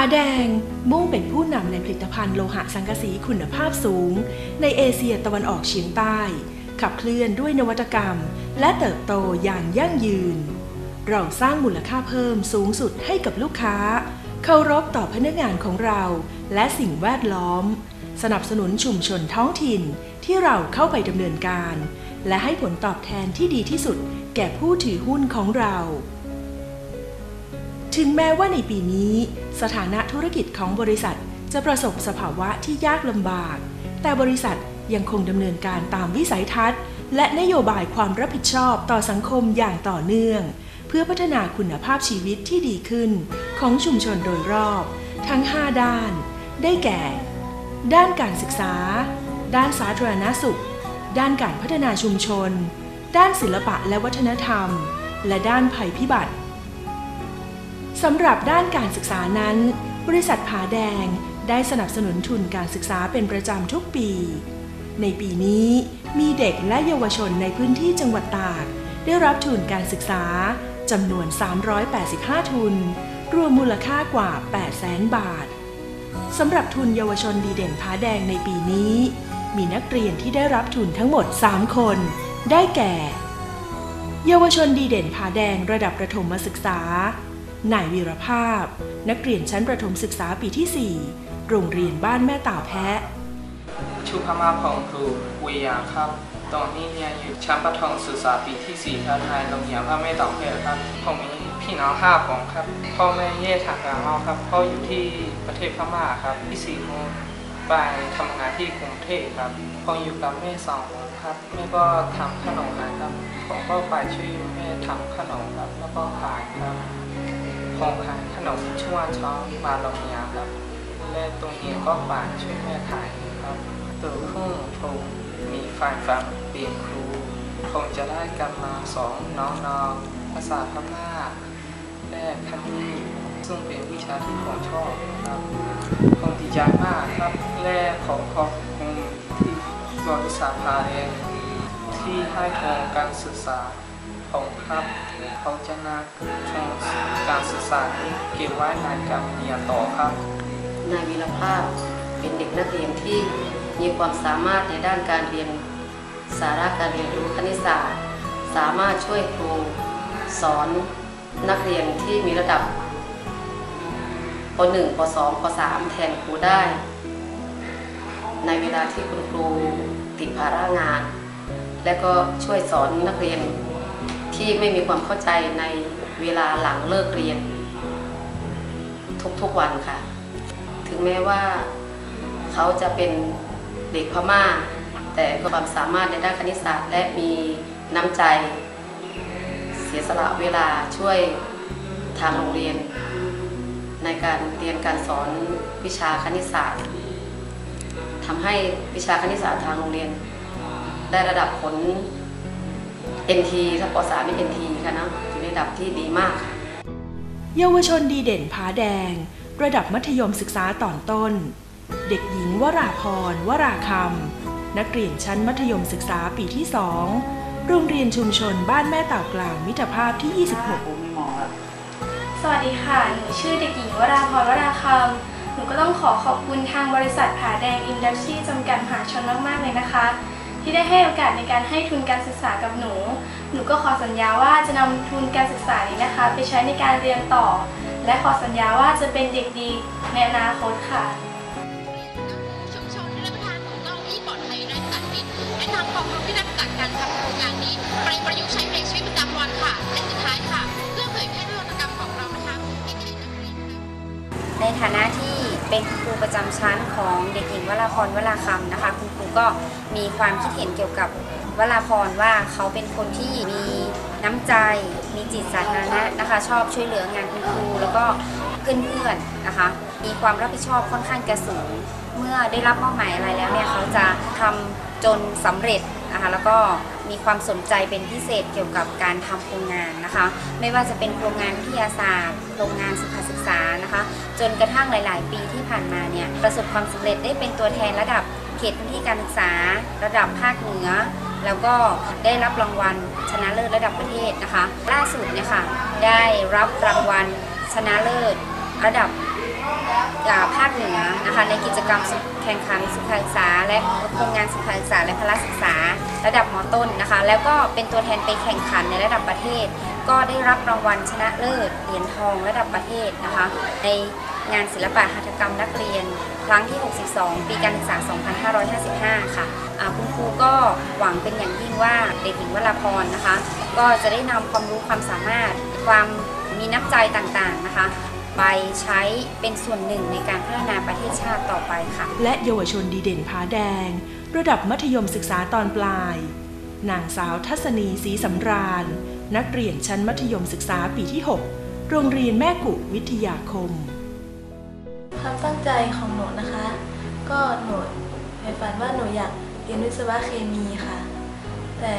าแดง มุ่งเป็นผู้นำในผลิตภัณฑ์โลหะสังกะสีคุณภาพสูง ในเอเชียตะวันออกเฉียงใต้ ขับเคลื่อนด้วยนวัตกรรม และเติบโตอย่างยั่งยืน เราสร้างมูลค่าเพิ่มสูงสุดให้กับลูกค้า เคารพต่อพนักงานของเราและสิ่งแวดล้อม สนับสนุนชุมชนท้องถิ่นที่เราเข้าไปดำเนินการ และให้ผลตอบแทนที่ดีที่สุดแก่ผู้ถือหุ้นของเรา ถึงแม้ว่าในปีนี้ สถานะธุรกิจของบริษัทจะประสบสภาวะที่ยากลำบาก แต่บริษัทยังคงดำเนินการตามวิสัยทัศน์ และนโยบายความรับผิดชอบต่อสังคมอย่างต่อเนื่อง เพื่อพัฒนาคุณภาพชีวิตที่ดีขึ้น ของชุมชนโดยรอบ ทั้ง 5 ด้าน ได้แก่ ด้านการศึกษา ด้านสาธารณสุข ด้านการพัฒนาชุมชน ด้านศิลปะและวัฒนธรรม และด้านภัยพิบัติ สำหรับด้านการศึกษานั้น บริษัทผาแดงได้สนับสนุนทุนการศึกษาเป็นประจำทุกปี ในปีนี้มีเด็กและเยาวชนในพื้นที่จังหวัดตาก ได้รับทุนการศึกษาจำนวน 385 ทุน รวมมูลค่ากว่า 800,000 บาทสำหรับทุนเยาวชนดีเด่นผาแดงในปีนี้ มีนักเรียนที่ได้รับทุนทั้งหมด 3 คน ได้แก่ เยาวชนดีเด่นผาแดงระดับประถมศึกษา นายวีรภาพ นักเรียนชั้นประถมศึกษาปีที่ 4 โรงเรียนบ้านแม่ต่าแพะชุพมาพองครูวิยาครับ ตอนนี้เรียนอยู่ชั้นประถมศึกษาปีที่4ครับในโรงเรียนพระแม่ตอกเพชรครับผมมีพี่น้องห้าคนครับ พ่อแม่แยกทางกันเราครับ พ่ออยู่ที่ประเทศพม่าครับพี่สี่คนไปทำงานที่กรุงเทพครับผมอยู่กับแม่สองคนครับ แม่ก็ทำขนมครับ ผมก็ไปช่วยแม่ทำขนมครับ แล้วก็ขายครับ ผมขายขนมช่วงเช้ามาโรงยนครับและตรงนี้ก็ฝากช่วยแม่ขายครับตัวขึ้นผมมีฝ่ายฝันเปลี่ยนครูผมจะได้กลับมาสอนน้องๆภาษาพม่าและคณิตซึ่งเป็นวิชาที่ผมชอบครับผมดีใจมากครับและขอขอบคุณที่บริษัทพาเองที่ให้ทุนการศึกษา ผมครับเขาจะนำทุนการศึกษานี้เก็บไว้ในการเรียนต่อครับ นายวีรภาพเป็นเด็กนักเรียนที่มีความสามารถในด้านการเรียนสาระการเรียนรู้คณิตศาสตร์ สามารถช่วยครูสอนนักเรียนที่มีระดับป .1 ป .2 ป .3 แทนครูได้ ในเวลาที่คุณครูติดภาระงาน และก็ช่วยสอนนักเรียน ที่ไม่มีความเข้าใจในเวลาหลังเลิกเรียน ทุกๆวันค่ะ ถึงแม้ว่าเขาจะเป็นเด็กพม่า แต่ความสามารถในด้านคณิตศาสตร์และมีน้ำใจ เสียสละเวลาช่วยทางโรงเรียน ในการเรียนการสอนวิชาคณิตศาสตร์ทำให้วิชาคณิตศาสตร์ทางโรงเรียน ได้ระดับผล NT ถ้าป .3 ไม่ NT ค่ะนะอยู่ในระดับที่ดีมากค่ะเยาวชนดีเด่นผาแดง ระดับมัธยมศึกษาตอนต้น เด็กหญิงวราพร วราคำ นักเรียนชั้นมัธยมศึกษาปีที่2โรงเรียนชุมชนบ้านแม่ต่าวกลางมิตรภาพที่ 26 สวัสดีค่ะ หนูชื่อเด็กหญิงวราพรวราคำ หนูก็ต้องขอขอบคุณทางบริษัทผาแดงอินดัสทรีจำกัดมหาชนมาก ๆ เลยนะคะ ที่ได้ให้โอกาสในการให้ทุนการศึกษากับหนู หนูก็ขอสัญญาว่าจะนำทุนการศึกษานี้นะคะ ไปใช้ในการเรียนต่อ และขอสัญญาว่าจะเป็นเด็กดีในอนาคตค่ะชุมชนที่รับประทานของเราที่ปลอดภัยไร้สารพิษและนำความรู้ที่ได้มาจากการทำโครงการนี้ไปประยุกต์ใช้ในชีวิตประจำวันค่ะและสุดท้ายค่ะ เพื่อเผยแพร่นวัตกรรมของเรานะคะในฐานะที่ เป็นครูประจำชั้นของเด็กหญิงวราพรวราคำนะคะ คุณครูก็มีความคิดเห็นเกี่ยวกับวราพรว่าเขาเป็นคนที่มีน้ำใจ มีจิตสาธารณะนะคะ ชอบช่วยเหลืองานคุณครูแล้วก็เพื่อนๆนะคะ มีความรับผิดชอบค่อนข้างจะสูง เมื่อได้รับมอบหมายอะไรแล้วเนี่ยเขาจะทำจนสำเร็จนะคะแล้วก็ มีความสนใจเป็นพิเศษเกี่ยวกับการทำโครงงานนะคะ ไม่ว่าจะเป็นโครงงานวิทยาศาสตร์โครงงานสุขศึกษานะคะ จนกระทั่งหลาย ๆ ปีที่ผ่านมาเนี่ยประสบความสำเร็จได้เป็นตัวแทนระดับเขตพื้นที่การศึกษา ระดับภาคเหนือ แล้วก็ได้รับรางวัลชนะเลิศระดับประเทศนะคะ ล่าสุดเนี่ยค่ะได้รับรางวัลชนะเลิศระดับ ภาคเหนือนะคะในกิจกรรมแข่งขันสุขศึกษา และโครงงานสุขศึกษา และพละศึกษา ระดับมต้นนะคะ แล้วก็เป็นตัวแทนไปแข่งขันในระดับประเทศ ก็ได้รับรางวัลชนะเลิศเหรียญทองระดับประเทศนะคะ ในงานศิลปะหัตถกรรมนักเรียน ครั้งที่ 62 ปีการศึกษา 2555 ค่ะคุณครูก็หวังเป็นอย่างยิ่งว่าเด็กหญิงวราพรนะคะ ก็จะได้นำความรู้ความสามารถความมีน้ำใจต่างๆนะคะ ไปใช้เป็นส่วนหนึ่งในการพัฒนาประเทศชาติต่อไปค่ะ และเยาวชนดีเด่นผาแดง ระดับมัธยมศึกษาตอนปลาย นางสาวทัศนีศรีสำราญ นักเรียนชั้นมัธยมศึกษาปีที่ 6 โรงเรียนแม่กุวิทยาคม ความตั้งใจของหนูนะคะ ก็หนูในฝันว่าหนูอยากเรียนวิศวะเคมีค่ะ แต่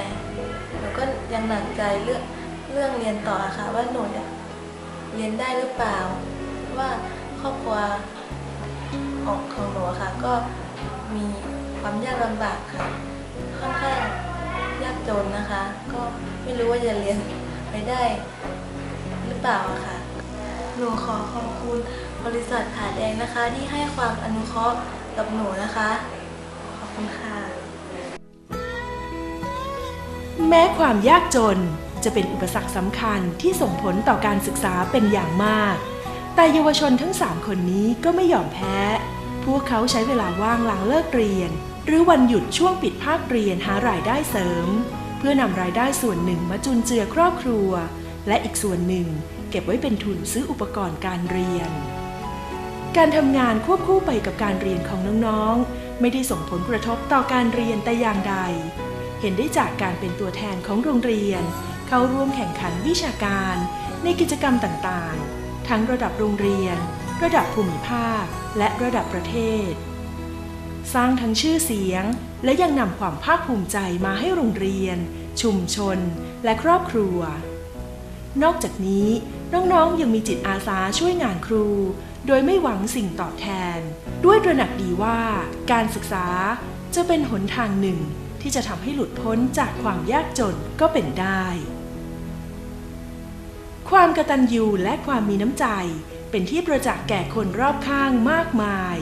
หนูก็ยังหนักใจเรื่องเรื่องเรียนต่อค่ะว่าหนูจะ เรียนได้หรือเปล่า ว่าครอบครัวของของหนูค่ะ ก็มีความยากลำบากค่ะ ค่อนข้างยากจนนะคะ ก็ไม่รู้ว่าจะเรียนไปได้หรือเปล่าอะค่ะ หนูขอขอบคุณบริษัทผาแดงนะคะ ที่ให้ความอนุเคราะห์กับหนูนะคะ ขอบคุณค่ะ แม้ความยากจน จะเป็นอุปสรรคสำคัญที่ส่งผลต่อการศึกษาเป็นอย่างมาก แต่เยาวชนทั้ง 3 คนนี้ก็ไม่ยอมแพ้ พวกเขาใช้เวลาว่างหลังเลิกเรียน หรือวันหยุดช่วงปิดภาคเรียนหารายได้เสริม เพื่อนำรายได้ส่วนหนึ่งมาจุนเจือครอบครัว และอีกส่วนหนึ่งเก็บไว้เป็นทุนซื้ออุปกรณ์การเรียน การทำงานควบคู่ไปกับการเรียนของน้องๆ ไม่ได้ส่งผลกระทบต่อการเรียนแต่อย่างใด เห็นได้จากการเป็นตัวแทนของโรงเรียน เข้าร่วมแข่งขันวิชาการ ในกิจกรรมต่างๆ ทั้งระดับโรงเรียน ระดับภูมิภาค และระดับประเทศ สร้างทั้งชื่อเสียง และยังนำความภาคภูมิใจมาให้โรงเรียน ชุมชน และครอบครัว นอกจากนี้น้องๆยังมีจิตอาสาช่วยงานครู โดยไม่หวังสิ่งตอบแทน ด้วยตระหนักดีว่าการศึกษาจะเป็นหนทางหนึ่งที่จะทำให้หลุดพ้นจากความยากจนก็เป็นได้ ความกตัญญูและความมีน้ำใจ เป็นที่ประจักษ์แก่คนรอบข้างมากมาย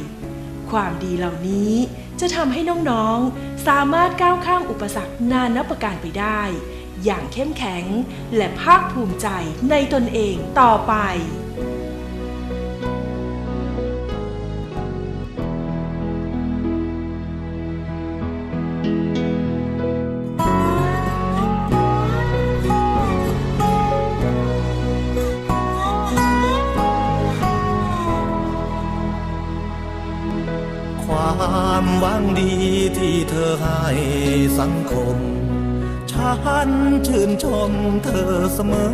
ความดีเหล่านี้จะทำให้น้องๆ สามารถก้าวข้ามอุปสรรคนานับประการไปได้ อย่างเข้มแข็งและภาคภูมิใจในตนเองต่อไปางดีที่เธอให้สังคม ฉันชื่นชมเธอเสมอ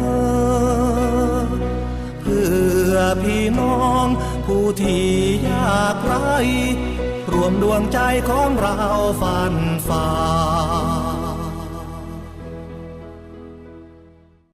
เพื่อพี่น้องผู้ที่ยากไร้รวมดวงใจของเราฝันฝ่า